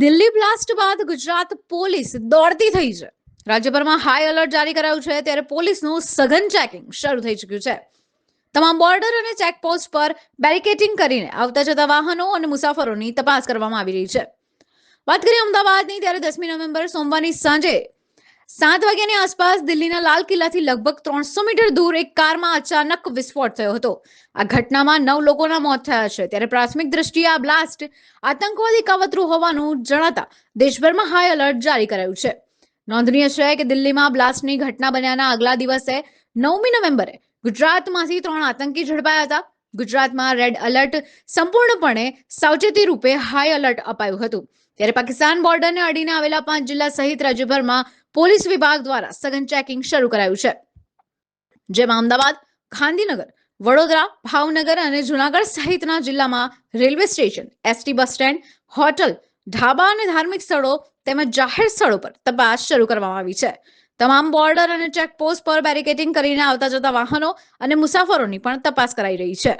Delhi blast બાદ Gujarat police દોડતી થઈ છે. રાજ્યભરમાં હાઈ એલર્ટ જારી કરાયું છે, ત્યારે પોલીસનું સઘન ચેકિંગ શરૂ થઈ ચૂક્યું છે. તમામ બોર્ડર અને ચેકપોસ્ટ પર બેરિકેટિંગ કરીને આવતા જતા વાહનો અને મુસાફરોની તપાસ કરવામાં આવી રહી છે. વાત કરીએ અમદાવાદની, ત્યારે દસમી નવેમ્બર સોમવારની સાંજે સાત વાગ્યાની આસપાસ દિલ્હીના લાલ કિલ્લાથી લગભગ ત્રણસો મીટર દૂર એક કારમાં અચાનક વિસ્ફોટ થયો હતો. આ ઘટનામાં નવ લોકોના મોત થયા છે. ત્યારે પ્રાથમિક દ્રષ્ટિએ આ બ્લાસ્ટ આતંકવાદી કાવતરું હોવાનું જણાતા દેશભરમાં હાઈ એલર્ટ જારી કરાયું છે. નોંધનીય છે કે દિલ્હીમાં બ્લાસ્ટની ઘટના બન્યાના આગલા દિવસે નવમી નવેમ્બરે ગુજરાતમાંથી ત્રણ આતંકી ઝડપાયા હતા. ગુજરાતમાં રેડ એલર્ટ સંપૂર્ણપણે સાવચેતી રૂપે હાઈ એલર્ટ અપાયું હતું. ત્યારે પાકિસ્તાન બોર્ડરને અડીને આવેલા પાંચ જિલ્લા સહિત રાજ્યભરમાં પોલીસ વિભાગ દ્વારા સઘન ચેકિંગ શરૂ કરાયું છે. જેમાં અમદાવાદ, ગાંધીનગર, વડોદરા, ભાવનગર અને જુનાગઢ સહિતના જિલ્લામાં railway station ST bus stand hotel dhaba અને ધાર્મિક સ્થળો તેમજ જાહેર સ્થળો પર તપાસ શરૂ કરવામાં આવી છે. તમામ બોર્ડર અને ચેકપોસ્ટ પર બેરિકેટિંગ કરીને આવતા જતા વાહનો અને મુસાફરોની પણ તપાસ કરાઈ રહી છે.